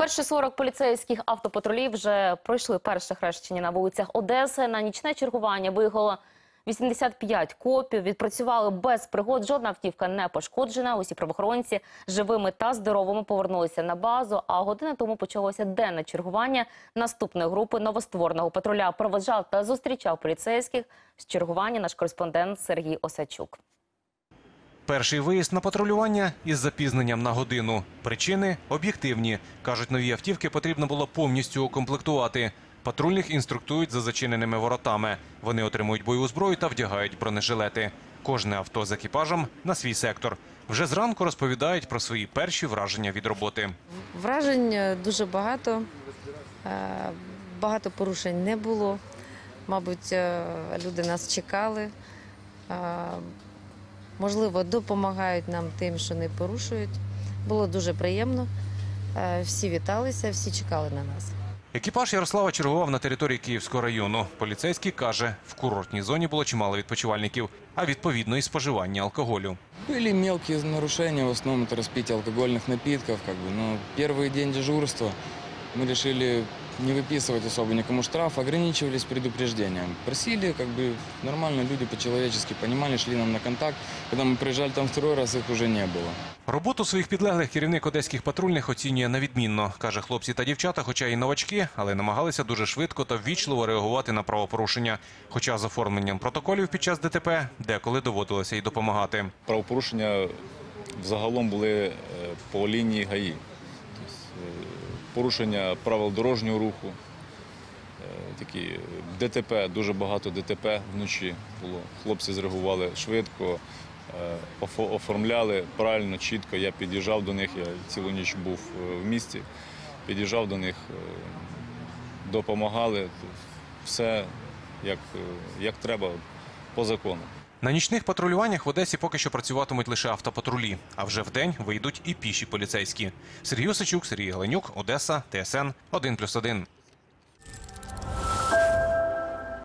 Перші 40 поліцейських автопатрулів вже пройшли перше хрещення на вулицях Одеси. На нічне чергування виїхало 85 копів. Відпрацювали без пригод. Жодна автівка не пошкоджена. Усі правоохоронці живими та здоровими повернулися на базу. А година тому почалося денне чергування наступної групи новоствореного патруля. Проведжав та зустрічав поліцейських з чергування наш кореспондент Сергій Осачук. Перший виїзд на патрулювання із запізненням на годину. Причини об'єктивні. Кажуть, нові автівки потрібно було повністю укомплектувати. Патрульних інструктують за зачиненими воротами. Вони отримують бойову зброю та вдягають бронежилети. Кожне авто з екіпажем на свій сектор. Вже зранку розповідають про свої перші враження від роботи. Вражень е, дуже багато. Е, Багато порушень не було. Мабуть, е, люди нас чекали Е, Можливо, допомагають нам тим, що не порушують. Було дуже приємно. Е, Всі віталися, всі чекали на нас. Екіпаж Ярослава чергував на території Київського району. Поліцейський каже, в курортній зоні було чимало відпочивальників, а відповідно і споживання алкоголю. Были мелкие нарушения, в основном это распитие алкогольных напитков, как бы, но первый день дежурства мы решили не выписывать особо никому штраф, ограничивались предупреждением. Просили, как бы, нормально, люди по-человечески понимали, шли нам на контакт. Когда мы приезжали там второй раз, их уже не было. Роботу своїх підлеглих керівник одеських патрульних оцінює на відмінно. Каже, хлопці та дівчата, хоча й новачки, але намагалися дуже швидко та ввічливо реагувати на правопорушення. Хоча з оформленням протоколів під час ДТП деколи доводилося й допомагати. правопорушення взагалом були е, по лінії ГАІ. Порушення правил дорожнього руху, е, такі ДТП, дуже багато ДТП вночі було. Хлопці зреагували швидко, е, оформляли правильно, чітко. Я під'їжджав до них, я цілу ніч був е, в місті, під'їжджав до них, допомагали. Все як, як треба по закону. На нічних патрулюваннях в Одесі поки що працюватимуть лише автопатрулі, а вже вдень вийдуть і піші поліцейські. Сергій Осичук, Сергій Галенюк, Одеса, ТСН 1+,1.